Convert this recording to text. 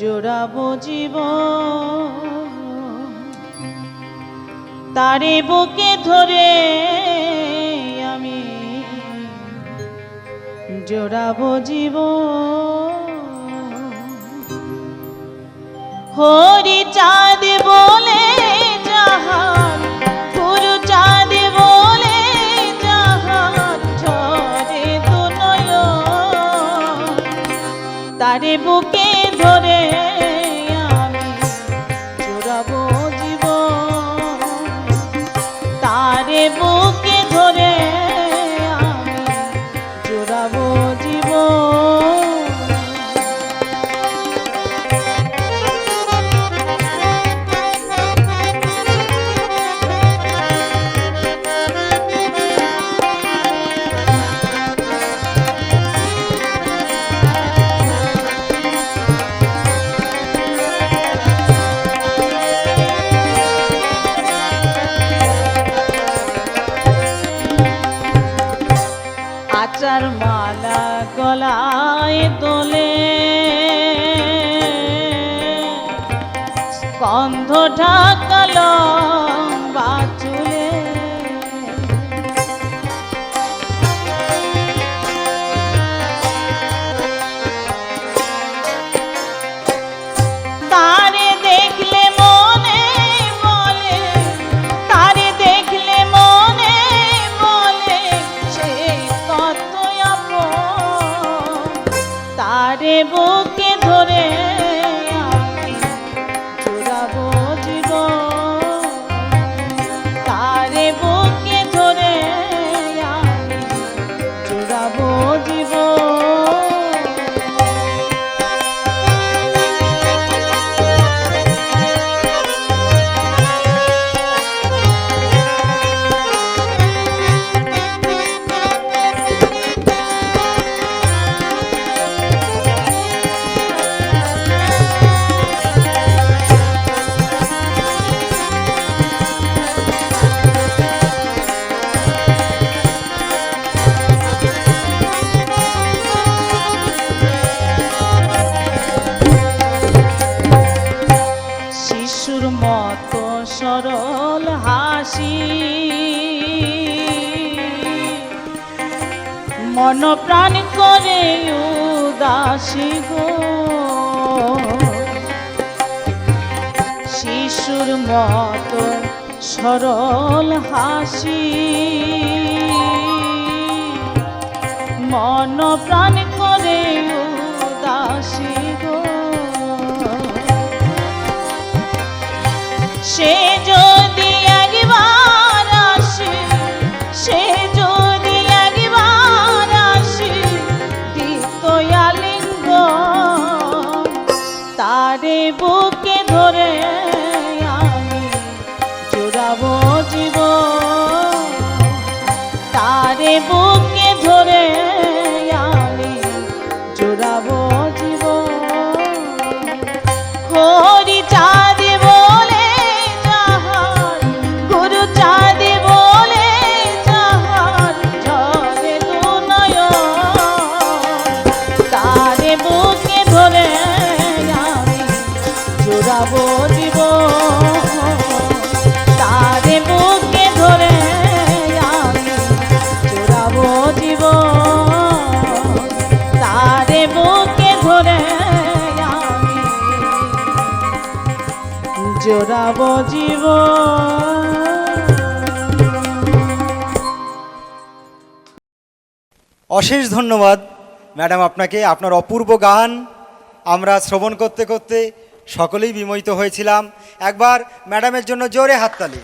জোড়াবো জীব তারে বুকে ধরে আমি জোড়াবো জীব হরি চাঁদ বলে বলে তারে বুকে ধরে আমি চোরাবো জীব তারে বুকে ধরে আচার মালা গলায় দোলে তারে বুকে ধরে মন প্রাণ করে উদাসী গো শিশুর মত সরল হাসি। মন প্রাণ করে উদাসী গো সে তারে বুকে ধরে আমি জোড়াবো জীব তারে বুকে জোড়াবো জীব অশেষ ধন্যবাদ, ম্যাডাম আপনাকে। আপনার অপূর্ব গান আমরা শ্রবণ করতে করতে সকলেই বিমোহিত হয়েছিলাম। একবার ম্যাডামের জন্য জোরে হাততালি।